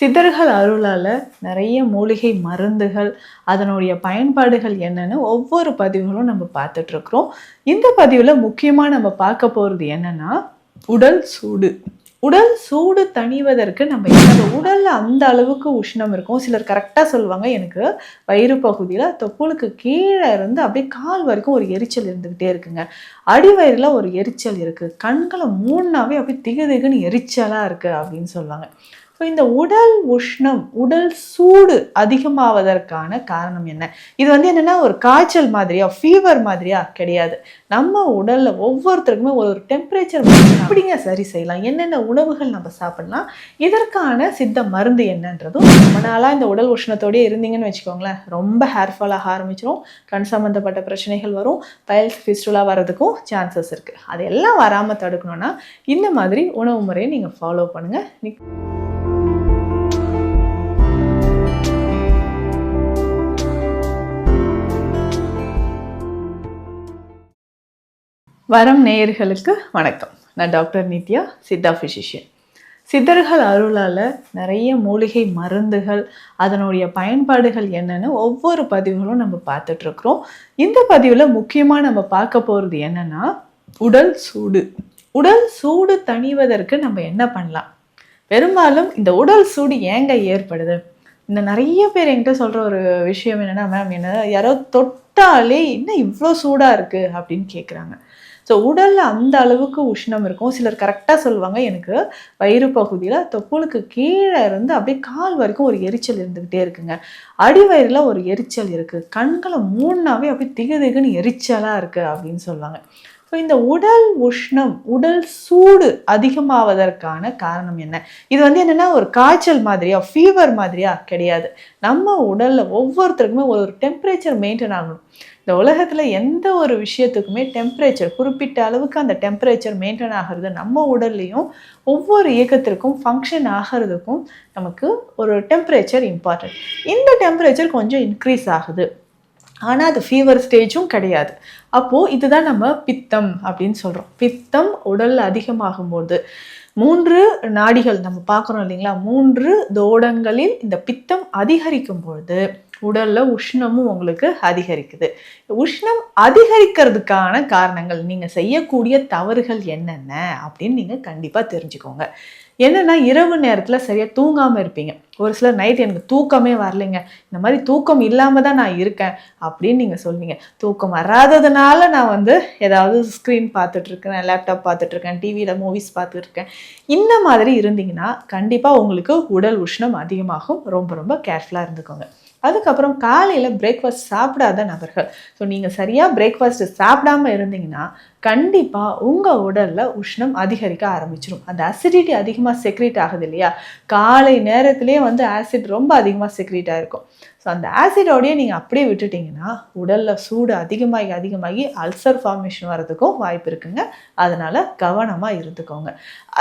சித்தர்கள் அருளால் நிறைய மூலிகை மருந்துகள் அதனுடைய பயன்பாடுகள் என்னன்னு ஒவ்வொரு பதிவுகளும் நம்ம பார்த்துட்ருக்குறோம். இந்த பதிவில் முக்கியமாக நம்ம பார்க்க போகிறது என்னென்னா உடல் சூடு. உடல் சூடு தணிவதற்கு நம்ம என்னோட உடலில் அந்த அளவுக்கு உஷ்ணம் இருக்கும். சிலர் கரெக்டாக சொல்லுவாங்க எனக்கு வயிறு பகுதியில் தொப்புளுக்கு கீழே இருந்து அப்படியே கால் வரைக்கும் ஒரு எரிச்சல் இருந்துக்கிட்டே இருக்குங்க. அடிவயிறில் ஒரு எரிச்சல் இருக்குது கண்களை மூணாவே அப்படியே திகு திகுன்னு எரிச்சலாக இருக்குது அப்படின்னு சொல்லுவாங்க. ஸோ இந்த உடல் உஷ்ணம் உடல் சூடு அதிகமாவதற்கான காரணம் என்ன? இது வந்து என்னென்னா ஒரு காய்ச்சல் மாதிரியா ஃபீவர் மாதிரியா கிடையாது. நம்ம உடலில் ஒவ்வொருத்தருக்குமே ஒரு ஒரு டெம்பரேச்சர் எப்படிங்க சரி செய்யலாம். என்னென்ன உணவுகள் நம்ம சாப்பிடலாம் இதற்கான சித்த மருந்து என்னன்றதும் ரொம்ப நாளாக இந்த உடல் உஷ்ணத்தோடயே இருந்தீங்கன்னு வச்சுக்கோங்களேன். ரொம்ப ஹேர் ஃபால் ஆக ஆரம்பிச்சிடும் கண் சம்மந்தப்பட்ட பிரச்சனைகள் வரும் பைல்ஸ் ஃபிஸ்டுலா வரதுக்கும் சான்சஸ் இருக்குது அதையெல்லாம் வராமல் தடுக்கணும்னா இந்த மாதிரி உணவு முறையை நீங்கள் ஃபாலோ பண்ணுங்கள் வரம் நேயர்களுக்கு வணக்கம். நான் டாக்டர் நித்யா சித்தா ஃபிசிஷியன் சித்தர்கள் அருளால் நிறைய மூலிகை மருந்துகள் அதனுடைய பயன்பாடுகள் என்னென்னு ஒவ்வொரு பதிவுகளும் நம்ம பார்த்துட்ருக்குறோம். இந்த பதிவில் முக்கியமாக நம்ம பார்க்க போகிறது என்னன்னா உடல் சூடு. உடல் சூடு தணிவதற்கு நம்ம என்ன பண்ணலாம்? பெரும்பாலும் இந்த உடல் சூடு ஏங்க ஏற்படுது? இந்த நிறைய பேர் என்கிட்ட சொல்கிற ஒரு விஷயம் என்னென்னா மேம் என்ன யாரோ தொட்டாலே என்ன இவ்வளோ சூடாக இருக்குது அப்படின்னு கேட்குறாங்க ஸோ உடலில் அந்த அளவுக்கு உஷ்ணம் இருக்கும். சிலர் கரெக்டாக சொல்லுவாங்க எனக்கு வயிறு பகுதியில் தொப்புளுக்கு கீழே இருந்து அப்படியே கால் வரைக்கும் ஒரு எரிச்சல் இருந்துக்கிட்டே இருக்குங்க. அடிவயிறில் ஒரு எரிச்சல் இருக்குது கண்களை மூணாவே அப்படியே திகு திகுன்னு எரிச்சலாக இருக்குது அப்படின்னு சொல்லுவாங்க. ஸோ இந்த உடல் உஷ்ணம் உடல் சூடு அதிகமாவதற்கான காரணம் என்ன? இது வந்து என்னென்னா ஒரு காய்ச்சல் மாதிரியா ஃபீவர் மாதிரியா கிடையாது. நம்ம உடலில் ஒவ்வொருத்தருக்குமே ஒரு ஒரு டெம்பரேச்சர் மெயின்டைன் ஆகணும். இந்த உலகத்தில் எந்த ஒரு விஷயத்துக்குமே டெம்பரேச்சர் குறிப்பிட்ட அளவுக்கு அந்த டெம்பரேச்சர் மெயின்டைன் ஆகிறது நம்ம உடல்லையும் ஒவ்வொரு இயக்கத்திற்கும் ஃபங்க்ஷன் ஆகிறதுக்கும் நமக்கு ஒரு டெம்பரேச்சர் இம்பார்ட்டன்ட் இந்த டெம்பரேச்சர் கொஞ்சம் இன்க்ரீஸ் ஆகுது. ஆனால் அது ஃபீவர் ஸ்டேஜும் கிடையாது. அப்போது இதுதான் நம்ம பித்தம் அப்படின்னு சொல்கிறோம் பித்தம் உடலில் அதிகமாகும்போது மூன்று நாடிகள் நம்ம பார்க்குறோம் இல்லைங்களா? மூன்று தோடங்களில் இந்த பித்தம் அதிகரிக்கும் பொழுது உடலில் உஷ்ணமும் உங்களுக்கு அதிகரிக்குது. உஷ்ணம் அதிகரிக்கிறதுக்கான காரணங்கள் நீங்கள் செய்யக்கூடிய தவறுகள் என்னென்ன அப்படின்னு நீங்கள் கண்டிப்பாக தெரிஞ்சுக்கோங்க. என்னென்னா இரவு நேரத்தில் சரியாக தூங்காமல் இருப்பீங்க. ஒரு சிலர் நைட் எனக்கு தூக்கமே வரலைங்க. இந்த மாதிரி தூக்கம் இல்லாமல் தான் நான் இருக்கேன் அப்படின்னு நீங்கள் சொல்வீங்க. தூக்கம் வராததுனால நான் வந்து ஏதாவது ஸ்க்ரீன் பார்த்துட்ருக்கேன் லேப்டாப் பார்த்துட்ருக்கேன் டிவியில் மூவிஸ் பார்த்துட்ருக்கேன் இந்த மாதிரி இருந்தீங்கன்னா கண்டிப்பாக உங்களுக்கு உடல் உஷ்ணம் அதிகமாகும். ரொம்ப ரொம்ப கேர்ஃபுல்லாக இருந்துக்கோங்க. அதுக்கப்புறம் காலையில் பிரேக்ஃபாஸ்ட் சாப்பிடாத நபர்கள். ஸோ நீங்கள் சரியாக பிரேக்ஃபாஸ்ட் சாப்பிடாம இருந்தீங்கன்னா கண்டிப்பாக உங்கள் உடலில் உஷ்ணம் அதிகரிக்க ஆரம்பிச்சிடும் அந்த அசிடிட்டி அதிகமாக செக்ரேட் ஆகுது இல்லையா? காலை நேரத்திலே வந்து ஆசிட் ரொம்ப அதிகமாக செக்ரேட் ஆகிருக்கும் ஸோ அந்த ஆசிடோடையே நீங்கள் அப்படியே விட்டுட்டிங்கன்னா உடலில் சூடு அதிகமாகி அதிகமாகி அல்சர் ஃபார்மேஷன் வரதுக்கும் வாய்ப்பு இருக்குங்க. அதனால் கவனமாக இருந்துக்கோங்க.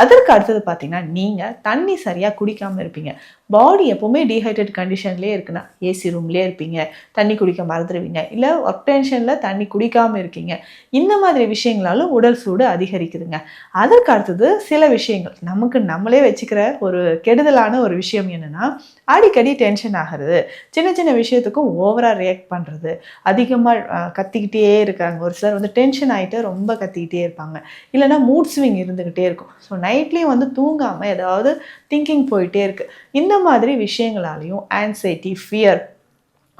அதற்கு அடுத்தது பார்த்தீங்கன்னா நீங்கள் தண்ணி சரியாக குடிக்காமல் இருப்பீங்க. பாடி எப்போவுமே டீஹைட்ரேட் கண்டிஷன்லேயே இருக்குன்னா ஏசி ரூம்லேயே இருப்பீங்க. தண்ணி குடிக்க மறந்துடுவீங்க இல்லை ஒர்க் டென்ஷனில் தண்ணி குடிக்காமல் இருக்கீங்க. இந்த மாதிரி விஷயங்களாலும் உடல் சூடு அதிகரிக்குதுங்க. அதற்கு அடுத்தது சில விஷயங்கள். நமக்கு நம்மளே வச்சுக்கிற ஒரு கெடுதலான ஒரு விஷயம் என்னென்னா அடிக்கடி டென்ஷன் ஆகிறது. சின்ன சின்ன விஷயத்துக்கும் ஓவராக ரியாக்ட் பண்ணுறது அதிகமாக கத்திக்கிட்டே இருக்காங்க. ஒரு சிலர் வந்து டென்ஷன் ஆகிட்டு ரொம்ப கத்திக்கிட்டே இருப்பாங்க. இல்லைனா மூட் ஸ்விங் இருந்துக்கிட்டே இருக்கும். ஸோ நைட்லேயும் வந்து தூங்காமல் ஏதாவது திங்கிங் போயிட்டே இருக்குது இந்த மாதிரி விஷயங்களாலையும் ஆன்சைட்டி ஃபியர்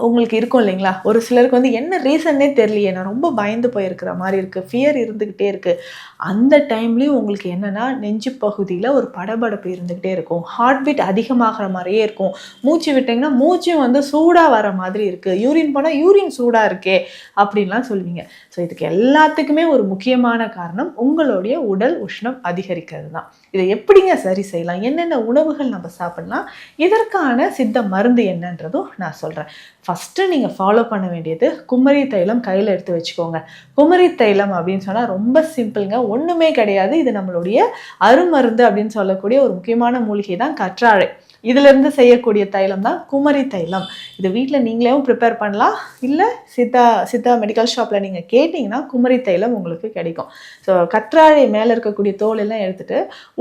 உங்களுக்கு இருக்கும் இல்லைங்களா? ஒரு சிலருக்கு வந்து என்ன ரீசன்னே தெரியலையே. நான் ரொம்ப பயந்து போயிருக்கிற மாதிரி இருக்குது ஃபியர் இருந்துக்கிட்டே இருக்குது அந்த டைம்லேயும் உங்களுக்கு என்னென்னா நெஞ்சு பகுதியில் ஒரு படபடப்பு இருந்துக்கிட்டே இருக்கும். ஹார்ட் பீட் அதிகமாகிற மாதிரியே இருக்கும். மூச்சு விட்டிங்கன்னா மூச்சும் வந்து சூடாக வர மாதிரி இருக்குது யூரின் போனால் யூரின் சூடாக இருக்கே அப்படின்லாம் சொல்லுவீங்க. ஸோ இதுக்கு எல்லாத்துக்குமே ஒரு முக்கியமான காரணம் உங்களுடைய உடல் உஷ்ணம் அதிகரிக்கிறது தான் இதை எப்படிங்க சரி செய்யலாம்? என்னென்ன உணவுகள் நம்ம சாப்பிட்லாம்? இதற்கான சித்த மருந்து என்னன்றதும் நான் சொல்கிறேன் ஃபஸ்ட்டு நீங்கள் ஃபாலோ பண்ண வேண்டியது குமரி தைலம் கையில் எடுத்து வச்சுக்கோங்க. குமரி தைலம் அப்படின்னு சொன்னால் ரொம்ப சிம்பிளுங்க ஒன்றுமே கிடையாது. இது நம்மளுடைய அருமருந்து அப்படின்னு சொல்லக்கூடிய ஒரு முக்கியமான மூலிகை தான் கற்றாழை. இதிலிருந்து செய்யக்கூடிய தைலம் தான் குமரி தைலம். இது வீட்டில் நீங்களேவும் ப்ரிப்பேர் பண்ணலாம். இல்லை சித்தா சித்தா மெடிக்கல் ஷாப்பில் நீங்கள் கேட்டிங்கன்னா குமரி தைலம் உங்களுக்கு கிடைக்கும். ஸோ கற்றாழை மேலே இருக்கக்கூடிய தோல் எல்லாம்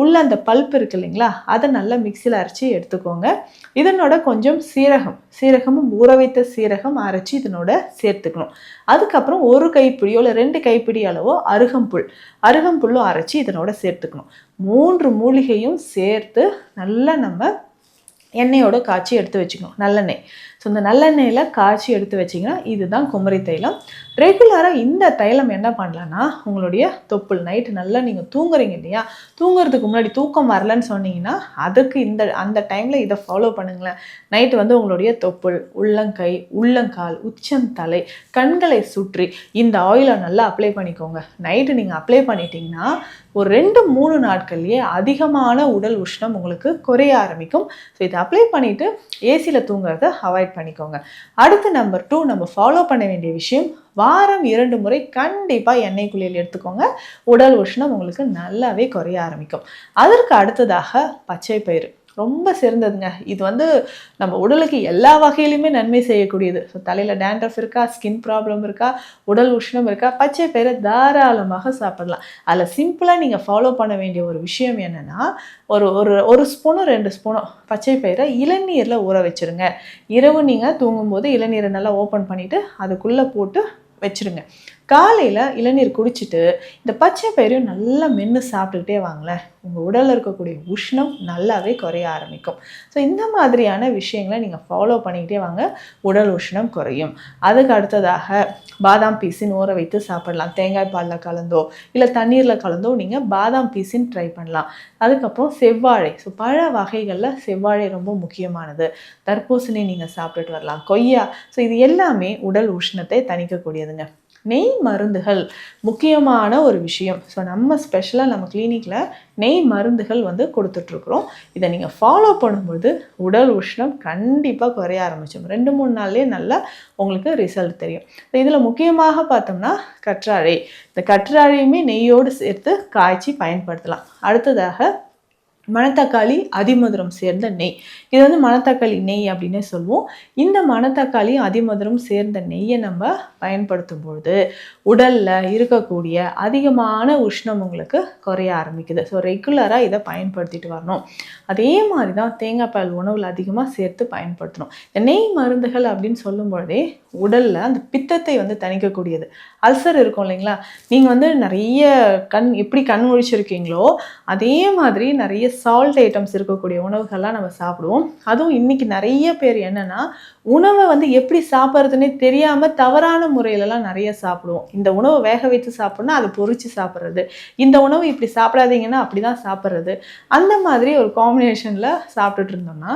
உள்ளே அந்த பல்ப் இருக்கு இல்லைங்களா அதை நல்லா மிக்சியில் அரைச்சி எடுத்துக்கோங்க. இதனோட கொஞ்சம் சீரகம் சீரகமும் ஊற வைத்த சீரகம் அரைச்சி இதனோட சேர்த்துக்கணும். அதுக்கப்புறம் ஒரு கைப்பிடியோ இல்லை ரெண்டு கைப்பிடி அளவோ அருகம்புல் அருகம்புல்லும் அரைச்சி இதனோட சேர்த்துக்கணும். மூன்று மூலிகையும் சேர்த்து நல்லா நம்ம எண்ணெயோட காய்ச்சி எடுத்து வச்சுக்கணும். நல்லெண்ணெய். ஸோ இந்த நல்லெண்ணெயில் காய்ச்சி எடுத்து வச்சிங்கன்னா இதுதான் குமரி தைலம். ரெகுலராக இந்த தைலம் என்ன பண்ணலான்னா உங்களுடைய தொப்புள் நைட்டு நல்லா நீங்கள் தூங்குறீங்க இல்லையா? தூங்குறதுக்கு முன்னாடி தூக்கம் வரலன்னு சொன்னீங்கன்னா அதுக்கு இந்த அந்த டைமில் இதை ஃபாலோ பண்ணுங்களேன். நைட்டு வந்து உங்களுடைய தொப்புள் உள்ளங்கை உள்ளங்கால் உச்சந்தலை கண்களை சுற்றி இந்த ஆயிலை நல்லா அப்ளை பண்ணிக்கோங்க. நைட்டு நீங்கள் அப்ளை பண்ணிட்டீங்கன்னா ஒரு ரெண்டு மூணு நாட்கள்லேயே அதிகமான உடல் உஷ்ணம் உங்களுக்கு குறைய ஆரம்பிக்கும். ஸோ இதை அப்ளை பண்ணிவிட்டு ஏசியில் தூங்குறத அவாய்ட் பண்ணிக்கோங்க. அடுத்து நம்பர் டூ நம்ம ஃபாலோ பண்ண வேண்டிய விஷயம் வாரம் இரண்டு முறை கண்டிப்பாக எண்ணெய் குளியல் எடுத்துக்கோங்க. உடல் உஷ்ணம் உங்களுக்கு நல்லாவே குறைய ஆரம்பிக்கும். அதற்கு அடுத்ததாக பச்சை பயிறு. ரொம்ப சிறந்ததுங்க. இது வந்து நம்ம உடலுக்கு எல்லா வகையிலுமே நன்மை செய்யக்கூடியது. ஸோ தலையில் டேண்ட்ரஃப் இருக்கா ஸ்கின் ப்ராப்ளம் இருக்கா உடல் உஷ்ணம் இருக்கா பச்சை பயிரை தாராளமாக சாப்பிடலாம். அதில் சிம்பிளாக நீங்கள் ஃபாலோ பண்ண வேண்டிய ஒரு விஷயம் என்னென்னா ஒரு ஒரு ஒரு ஸ்பூனும் ரெண்டு ஸ்பூனோ பச்சை பயிரை இளநீரில் ஊற வச்சுருங்க. இரவு நீங்கள் தூங்கும்போது இளநீரை நல்லா ஓப்பன் பண்ணிவிட்டு அதுக்குள்ளே போட்டு வச்சுருங்க. காலையில் இளநீர் குடிச்சிட்டு இந்த பச்சை பயிரையும் நல்லா மென்று சாப்பிட்டுக்கிட்டே வாங்களேன். உங்கள் உடலில் இருக்கக்கூடிய உஷ்ணம் நல்லாவே குறைய ஆரம்பிக்கும். ஸோ இந்த மாதிரியான விஷயங்களை நீங்கள் ஃபாலோ பண்ணிக்கிட்டே வாங்க. உடல் உஷ்ணம் குறையும். அதுக்கு அடுத்ததாக பாதாம் பீஸின் ஊற வைத்து சாப்பிடலாம். தேங்காய் பாலில் கலந்தோ இல்லை தண்ணீரில் கலந்தோ நீங்கள் பாதாம் பீஸின் ட்ரை பண்ணலாம். அதுக்கப்புறம் செவ்வாழை. ஸோ பழ வகைகளில் செவ்வாழை ரொம்ப முக்கியமானது. தர்பூசணி நீங்கள் சாப்பிட்டுட்டு வரலாம். கொய்யா. ஸோ இது எல்லாமே உடல் உஷ்ணத்தை தணிக்கக்கூடியதுங்க. நெய் மருந்துகள் முக்கியமான ஒரு விஷயம். ஸோ நம்ம ஸ்பெஷலாக நம்ம கிளினிக்கில் நெய் மருந்துகள் வந்து கொடுத்துட்ருக்குறோம். இதை நீங்கள் ஃபாலோ பண்ணும்போது உடல் உஷ்ணம் கண்டிப்பாக குறைய ஆரம்பிச்சிடும். ரெண்டு மூணு நாள்லேயே நல்லா உங்களுக்கு ரிசல்ட் தெரியும். இதில் முக்கியமாக பார்த்தோம்னா கற்றாழை. இந்த கற்றாழையுமே நெய்யோடு சேர்த்து காய்ச்சி பயன்படுத்தலாம். அடுத்ததாக மணத்தக்காளி அதிமதுரம் சேர்ந்த நெய். இது வந்து மணத்தக்காளி நெய் அப்படின்னே சொல்லுவோம். இந்த மணத்தக்காளி அதிமதுரம் சேர்ந்த நெய்யை நம்ம பயன்படுத்தும் பொழுது உடலில் இருக்கக்கூடிய அதிகமான உஷ்ணம் உங்களுக்கு குறைய ஆரம்பிக்குது. ஸோ ரெகுலராக இதை பயன்படுத்திட்டு வரணும். அதே மாதிரி தான் தேங்காய் பால் உணவில் அதிகமாக சேர்த்து பயன்படுத்தணும். இந்த நெய் மருந்துகள் அப்படின்னு சொல்லும் பொழுதே உடலில் அந்த பித்தத்தை வந்து தணிக்கக்கூடியது. அல்சர் இருக்கும் இல்லைங்களா? நீங்கள் வந்து நிறைய கண் எப்படி கண் முழிச்சிருக்கீங்களோ அதே மாதிரி நிறைய சால்ட் ஐட்டம்ஸ் இருக்கக்கூடிய உணவுகள்லாம் நம்ம சாப்பிடுவோம். அதுவும் இன்றைக்கி நிறைய பேர் என்னென்னா உணவை வந்து எப்படி சாப்பிட்றதுன்னே தெரியாமல் தவறான முறையிலலாம் நிறைய சாப்பிடுவோம். இந்த உணவை வேக வைத்து சாப்பிட்னா அதை பொறிச்சு சாப்பிட்றது. இந்த உணவு இப்படி சாப்பிடாதீங்கன்னா அப்படி தான் சாப்பிட்றது. அந்த மாதிரி ஒரு காம்பினேஷனில் சாப்பிட்டுட்டு இருந்தோம்னா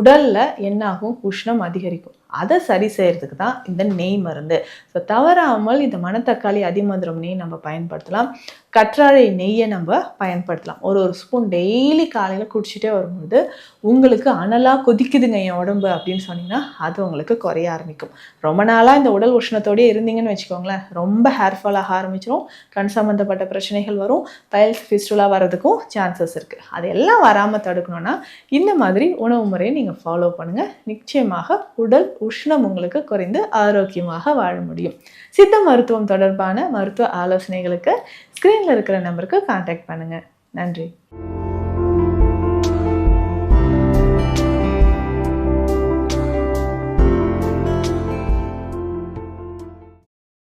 உடலில் என்னாகும்? உஷ்ணம் அதிகரிக்கும். அதை சரி செய்கிறதுக்கு தான் இந்த நெய் மருந்து. ஸோ தவறாமல் இந்த மணத்தக்காளி அதிமதுரம் நெய் நம்ம பயன்படுத்தலாம். கற்றாழை நெய்யை நம்ம பயன்படுத்தலாம். ஒரு ஒரு ஸ்பூன் டெய்லி காலையில் குடிச்சிட்டே வரும்போது உங்களுக்கு அனலாக கொதிக்குதுங்க என் உடம்பு அப்படின்னு சொன்னீங்கன்னா அது உங்களுக்கு குறைய ஆரம்பிக்கும். ரொம்ப நாளாக இந்த உடல் உஷ்ணத்தோடயே இருந்தீங்கன்னு வச்சுக்கோங்களேன். ரொம்ப ஹேர் ஃபால் ஆக ஆரம்பிச்சிடும் கண் சம்மந்தப்பட்ட பிரச்சனைகள் வரும். பைல்ஸ் ஃபிஸ்டுலாக வர்றதுக்கும் சான்சஸ் இருக்குது அதெல்லாம் வராமல் தடுக்கணும்னா இந்த மாதிரி உணவு முறையை நீங்கள் ஃபாலோ பண்ணுங்கள் நிச்சயமாக உடல் உஷ்ணம் உங்களுக்கு குறைந்து ஆரோக்கியமாக வாழ முடியும். சித்த மருத்துவம் தொடர்பான மருத்துவ ஆலோசனைகளுக்கு ஸ்க்ரீனில் இருக்கிற நம்பருக்கு காண்டாக்ட் பண்ணுங்கள் நன்றி.